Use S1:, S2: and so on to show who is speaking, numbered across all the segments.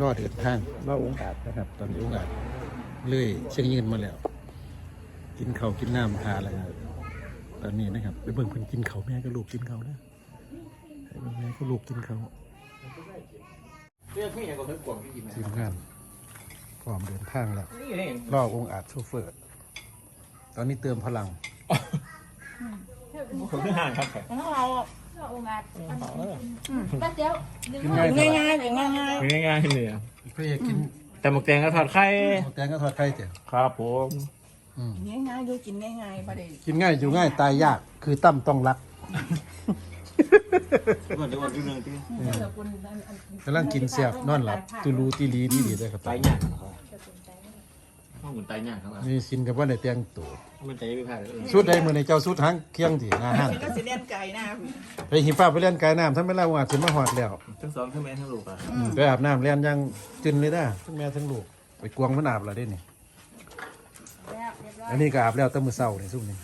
S1: รอเดินทางรอองค์อาจนะครับ ตอนนี้องค์อาจเลยเชียงยืนมาแล้ว กินข้าวกินน้ำทาแล้วครับตอนนี้นะครับไปเบิ่งเพิ่นกินข้าวแม่ก็ลูกกินข้าวนะให้เบิ่งแม่ก็ลูกกินข้าว
S2: เรื่องพี่ยังก็นึกกวงพี่กินไหม
S1: ทีมงานพร้อมเดินทางแล้ว
S2: นี่นี่
S1: รอองค์อาจโชเฟอร์ตอนนี้เติมพลัง
S2: ผมขึ้นห่างครับ
S3: ของเรา
S4: เราองค์อาจแป๊บเดียวดึง
S1: กิน
S4: มา
S1: ง่าย
S3: ง่ายๆง่ายง่าย
S2: ง่ายๆเลย
S1: เพื่อกิน
S2: แต่หมกแตงก็ทอดไข่
S1: หมูแตงก็ทอดไข่เจ้ะ
S2: ครับผม
S1: อืม
S3: ง่ายง่ายๆดูกินง่ายง่ายๆประเดี๋ยว
S1: กินง่ายอยู่ง่ายตายยากคือตั้มต้องรัก
S2: ก่อนจะวันที่หนึ่งที่
S1: กำลังกินเสียบนอนหลับตูรูตีลีดีดีเลยครับ
S2: ตายยากครับ ห้องเหมือนตายยากครับ
S1: นี่สินกับว่าในเตียงตัว
S2: มันใจไม่พลาดเลย
S1: สุดใดมือในเจ้าสุดหางเคียงที่หน้าห้าง
S3: ก็สิเล่นไก่นะ
S1: ไปหิฟ้าไปเล่นกายน้ำทั้งแม่เล่าว่าถึงมาหอดแล้ว
S2: ทั้งสองทั้งแม่ทั้งลูกอะ
S1: อืมไปอาบน้ำเล่นยังจินเลยนะทั้งแม่ทั้งลูกไปกวงมันอาบแล้วเด้นี่
S4: แล้วเรียบร้อย
S1: อันนี้ก็อาบแล้วตั้งมือเศร้านี่ซุ่มนี่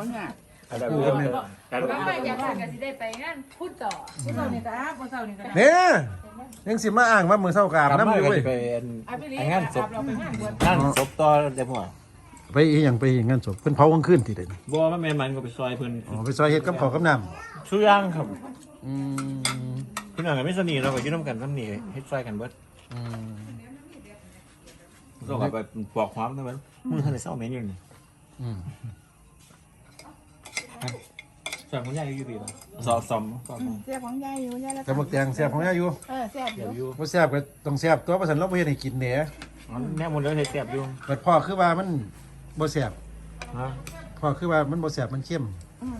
S3: ว่า งา
S2: อะไรแบบนี้การ
S4: ก็ไม่อยากผ่านกันสิได้ไปงั้นพูดต่อพูดต่อนี่ก็อาพูดต่อนี่ก็อาบ
S1: เนี่ยยังสิมาอ้างว่ามือเศร้ากอาบน้ำอยู่เว้ย
S2: เป็น
S4: อาบไปเลย
S2: งานศพ
S4: เราไปงานบวช
S2: งานศพต่อเดี๋ยวผม
S1: ไปอีหยังไปอีหยังศพเพิ่นเผากลางคืนทีเดียว
S2: บัวแม่แม่มันก็ไปซอยเพิ่น
S1: อ๋อไปซอยเฮ็ดกับข้าวกับน้
S2: ชื่อย่างครับ
S1: อืม
S2: พี่น้องกันไม่สนิทเราไปยืดน้ำกันน้ำหนีเฮ็ดซอยกันเบิด
S1: อืม
S2: เราก็ไปปอกความนั่นมันมือท่านในเศร้าเมนอยู่นี่
S1: อืม
S2: สองคนใหญ่อยู่ปีละสองสองสอง
S3: เสียบของยายอยู่ยายแล้ว
S1: แต่บักแตงแซ่บของยายอยู่
S3: เออเสียบอ
S2: เดี๋ยว
S3: ยู่
S2: อยู่
S1: บ่แซ่บก็ต้องแซ่บตัวประสันเราบ่เฮ็ดให้กินแหน่
S2: แน่มุนเลยเสียบอยู่
S1: บัดพ่อคือว่ามันบ่แซ่บ
S2: ฮะ
S1: พ่อคือว่ามันบ่แซ่บมันเข้ม
S3: อืม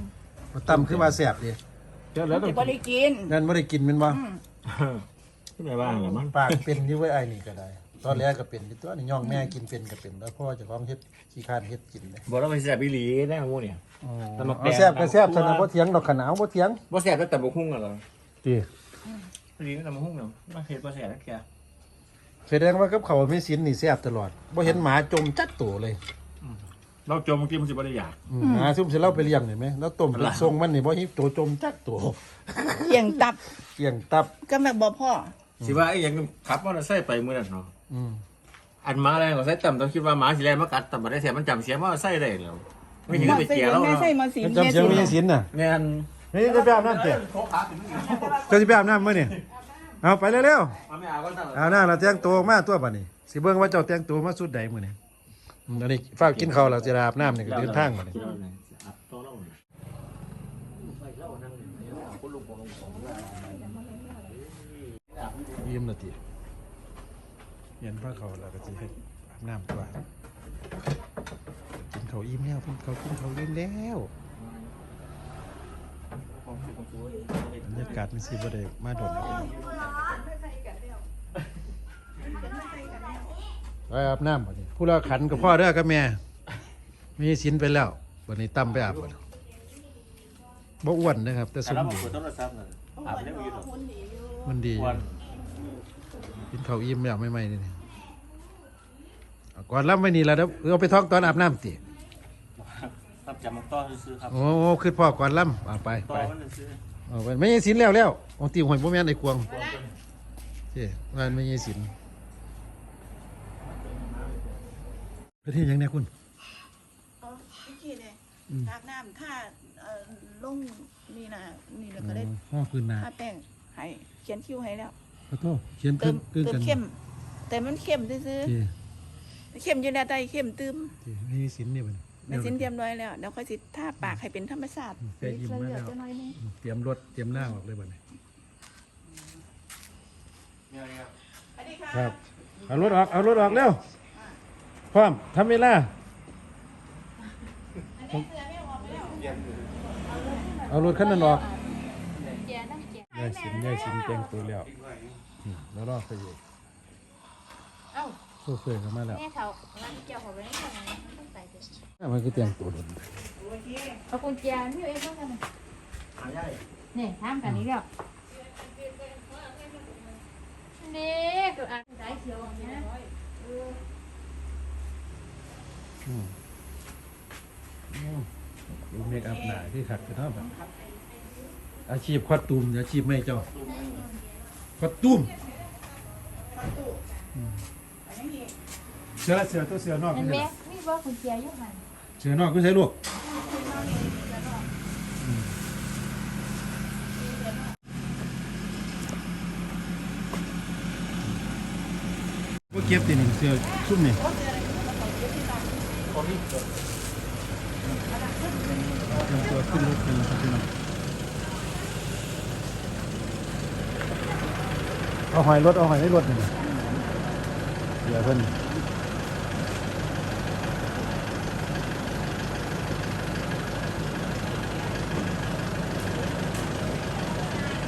S1: บ่ต่ำคือว่าแซ่บดิ
S2: เดี๋ยวแล้วต้อ
S3: สิ
S2: ง
S3: บ่ได้กิน
S1: นั่นบ่ได้กินแม่นบ่
S2: ขึ้นไปบ้างเหรอมั้ง
S1: ปากเป็นอยู่ไว้ไอ้นี่ก็ได้ ตอนแรกก็เป็นอยู่ตัวนี่ย่องแม่กินเป็นก็เป็นแล้วพ่อเจ้าของเฮ็ดขี้คร้านเฮ็ดกินเลย
S2: บอกเราไปเสียบอีหลีได้ของมูเนี่ยแต่บักแตง
S1: เอาแซ่บก็แซ่บซะนะบ่เถียงดอกขนาวบ่เถียง
S2: บ่เสียบแต่บุกหุ้งเหรอ
S1: ติ
S2: อีหลีแต่บุกหุ้งเนาะมาเฮ็ดบ่เสียบแล้วแก
S1: แสดงว่ากับเขาวมีศีลนี่แซ่บตลอดบ่เห็นหมาจมจัดตัวเลย
S2: เราจมเมื่อกี้มันสิบ่ได้อยาก
S1: อืมหาซุ่มสิเล่าไปเลี้ยงเห็นไหมแล้วต้มเป็นทรงมันนี่บ่ฮิบตัวจมจักตัว
S3: เกี่ยงตับ
S1: เกี่ยงตับ
S3: ก็แบบบ่พ่อ
S2: สิว่าไอ้ยังขับมอเตอร์ไซค์ไปมื้อนั้นเนาะ
S1: อืม
S2: อันหมาแรงก็ใส่ต่ำต้องคิดว่าหมาสิแรงมากัดแต่บ่ได้เสียมันจำเสียมอเตอร์ไซค์ได้แล้วไม่ถึงไปเจียแล้ว
S3: แม่
S2: เนาะ
S3: ใส่มาสี
S1: มันจำเสียงมีศีลน่ะ
S2: แม่น
S1: นี่จะไปอาบน้ำเตะจะสิไปอาบน้ำมื้อนี่เอาไปเร็ว
S2: มาไม่เอาก็สั่ง
S1: ๆเอาหน้าเราแต่งตัวมาตัวบัดนี้สิเบิ่งว่าเจ้าแต่งตัวมาสุดใดมื้อนี้อืมอันนี้ฝากกินข้าวแล้วสิอาบน้ำนี่ก็เดินทางบัดนี้ยิ้มละติ เห็นพระเขาแล้วก็สิให้อาบน้ำตัวกินข้าวอิ่มแล้วกินข้าวกินข้าวอิ่มแล้วบรรยากาศมันสิบ่ได้มาโดนแล้วไปอาบน้ำบัดนี้ผู้ละขันกับพ่อเด้อกับแม่ มีสินไปแล้วบัดนี้ตั้มไปอาบบัดบ่อ้วนนะครับ แต่ส
S2: แต่
S1: ม
S2: เราบอ
S1: บู
S2: ก
S1: รณ์
S2: โทรศัพท์น่ะอาบได้บ่อยู่หรอก
S1: มันดี
S2: วัน
S1: กินข้าวอิ่มแล้วไม่ไม่นี่นี่เอาก่อนรับไว้นี่แล้วเดี๋ยวเอาไปท้องตอนอาบน้ำติ
S2: รับจำมาต้อซื้อครับ
S1: โอ้โหคือพ่อก่อนล่ำเอาไป
S2: ต้
S1: ไป
S2: อมันซื้อ
S1: เอาไปไม่ใช่สินแล้วแล้วองตีหอยพ่อแม่นไอ้ควงเจ้งานไม่ใช่สินประเทศยังไงคุณ
S3: อ๋อพี่กี้เนี่ยอาบน้ำถ้าเอ่อลงนี่นะนี่แล้วก็ได้
S1: ห้องคืนนา
S3: ทาแป้งให้เขียนคิ้วให้แล้ว
S1: ขอโทษเขียน
S3: เติ
S1: ขึ้น
S3: ม
S1: ขึ้น
S3: เติ
S1: กั
S3: ม
S1: น
S3: เข้ม แต่มันเข้มซื่อ
S1: เจ้
S3: ๆเข้มอยู่ในใต้เข้มตื้ม
S1: เจ้ไม่ใช่สินนี่มัน
S3: ในสินเตรียมร้อยแล้วเดี๋ยวค่อยสิทาปากให้เป็นธรรมชาติ
S1: แกยิ้มมาแล้ว
S3: จะน้อยนึง
S1: เตรียมรถเตรียมหน้าออกเลยบัดนี้
S3: สวัสดีค่ะ
S1: ครับเอารถออกเอารถออกเร็วพร้อมทำเวลาเอารถขั้นนั้นออก
S4: แกนั่งแก
S1: ยายสินยายสินแต่งตัวแล้วอืมแล้วรอไปอยู่
S4: เอ้า
S1: โซเฟอร์เข้ามาแล้ว
S4: แม่เขาร้านเกี่ยวของร้านนี้ทำไงต้องใส่เดี๋ยว
S1: มันก็แต่งตัวโดน
S4: เอากุญแจนี่เองต้องทำไงเนี่ยทำกันนี้แล้วนี่ก็อ่านสายเขียวอย่างเงี้ย
S1: อืมอืมดูเมคอัพหนาที่ขัดกันเนาะแบบ อาชีพควัดตูมอาชีพไม่เจ้าควัดตูมค
S3: ไปยังอีก
S1: เสือเสือตัวเสือนอก
S4: เห็น
S1: นี่
S4: ไหม
S1: แหละ
S4: มีว่ากุญแจอยู่หัน
S1: เสือนอกก็ใช้ลูกว่าเก็บตีหนึ่งเสือซุ่มนี่เตรียมตัวขึ้นรถกันแล้วครับพี่น้อง เอาหอยรถเอาหอยในรถนี่เดี๋ยวเพิ่น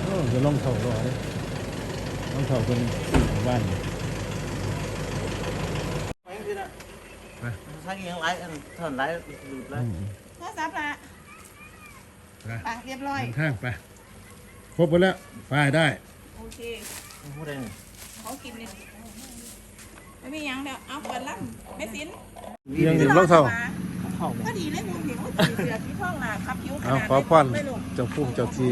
S1: โอ้จะลงเขารอเลยลงเขาคนหมู่บ้านนี่
S5: ใช้ยังไรอันเท่าไรหลุดแล้ว
S1: อืม
S3: โทรศัพท์ละ
S1: ไป
S3: ไปเรียบร้อย
S1: เดินทางไป ครบหมดแล้ว ไปได้
S3: โอเค
S5: พูดได้ไง
S3: เขากินนี่ไม่มีหยังแล้วเอาเปิดลั่นไม่สิน
S1: เรื่องหนึ่งลงเท่า
S5: เข้า
S3: ก็ดีเลยมึงเห็นเขาสีเสือที่ท้องหนาครับคิ้วข
S1: เอา
S3: นาด
S1: ขอพร
S3: ไม่ลง
S1: เจ้าพุ่งเจ้าที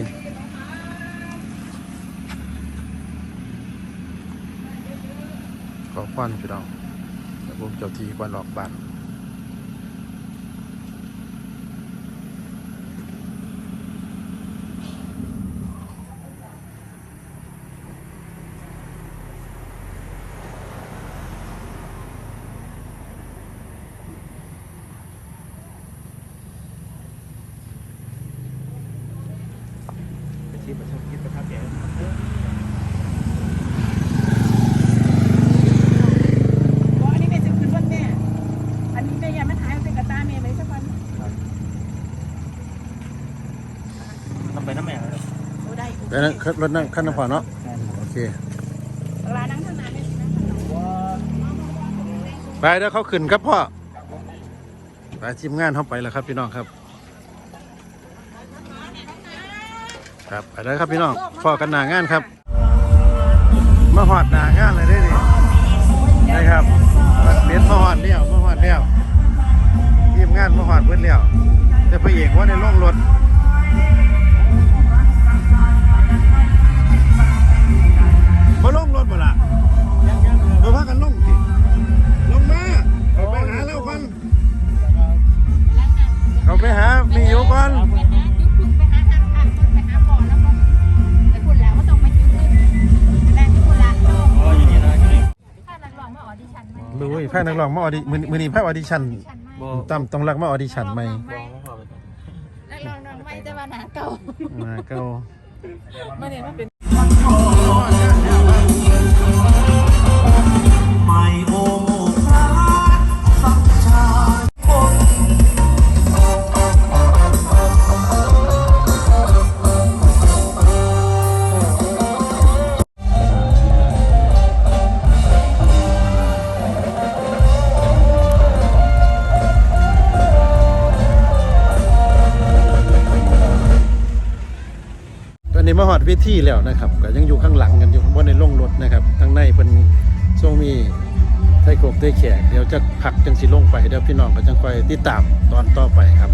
S1: ขอพรพี่น้องเจ้าพุ่งเจ้าทีกวนหลอกบ้าน
S3: บอกอันนี้แม่จะขึ้นรถแม่อันนี้แม่อยังไม่ถ่ายเอาเป็นกระตาแม่ไว้สักวัน
S5: ต้องไปน้ำแม่แล้ว
S3: โอ้ได้โอเค
S1: แล้ว นั่นรถนั่งขั้นน้ำผ่อนเนาะโอเค
S3: เวลานั่งข้างหน้าแม่สินั่งข้างหลัง
S1: ไปแล้วเขาขึ้นครับพ่อไปทีมงานเข้าไปแล้วครับพี่น้องครับ ครับไปแล้วครับพี่น้องฟอกันหนางานครับ มาหอดหนางานเลยได้ดิได้ครับ มดูไอ้
S4: แพ้นักร้องมาออดิมื
S1: อมือนี้แพ้ออดิชั่น
S4: ชั่นไหม
S5: บ่
S1: ตั้มต้องรักมาออดิชั่นไหม
S5: บ่พ่อไป
S4: นักร้องน้องไม่แต่ว่าหนาเก่า
S1: มาเก้า
S3: มาเนี่ยมันเป็น
S5: ไม่
S1: มาหอดเวทีแล้วนะครับก็ยังอยู่ข้างหลังกันอยู่บนในร่องรถนะครับทางในเป็นโซมีไทโกกไทยแขกเดี๋ยวจะผักจังสีลงไปเดี๋ยวพี่น้องก็จังคอยติดตามตอนต่อไปครับ